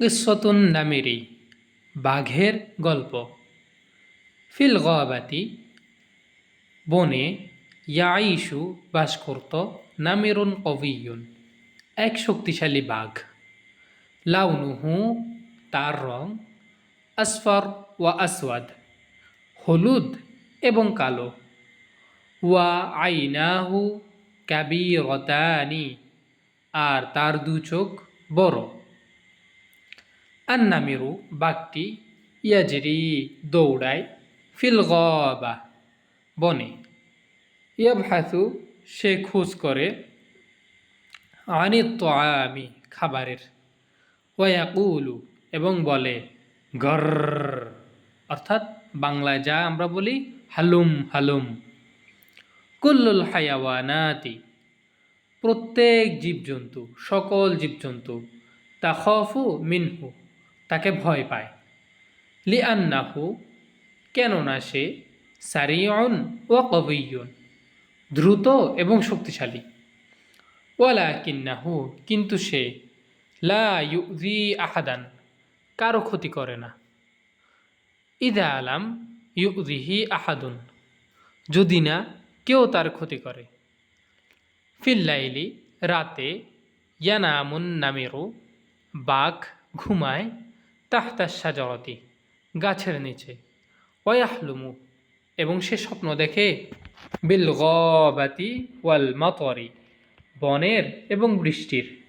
কিসতুন নামেরি, বাঘের গল্প। ফিল গাবাতি, বনে ইয়াইশু বাস করত, নামেরুন কবিয়ুন এক শক্তিশালী বাঘ। লাউনুহু তার রং আসফর ওয়া আসওয়াদ, হলুদ এবং কালো। ওয়া আইনাহু কাবি রতানি আর তার দু চোখ বড়। আন্নামিরু বাঘটি ইয়াজরি দৌড়ায় ফিল গবা বনে। ইয়াবহাসু, সে খোঁজ করে আনি তো আমি খাবারের। ওয়াকুলু এবং বলে গর অর্থাৎ বাংলায় যা আমরা বলি, হালুম হালুম। কুল্লুল হায়াওয়ানাতি। প্রত্যেক জীবজন্তু, সকল জীবজন্তু তা তাখফু মিনহু। তাকে ভয় পায়। লি আন্নাহু কেননা সে সারিয়ন ও কবিয়ন দ্রুত এবং শক্তিশালী। ওয়ালা কিন্নাহু কিন্তু সে লা ইউজি আহাদান, কারও ক্ষতি করে না। ইদা আলাম ইউজিহি আহাদুন, যদি না কেউ তার ক্ষতি করে। ফিল্লাইলি রাতে ইয়ানামুন নামেরও বাঘ ঘুমায় তাহতা সাজরতি গাছের নিচে। ওয়াহলুমু, এবং সে স্বপ্ন দেখে, বিল গবাতি ওয়াল মতরি, বনের এবং বৃষ্টির।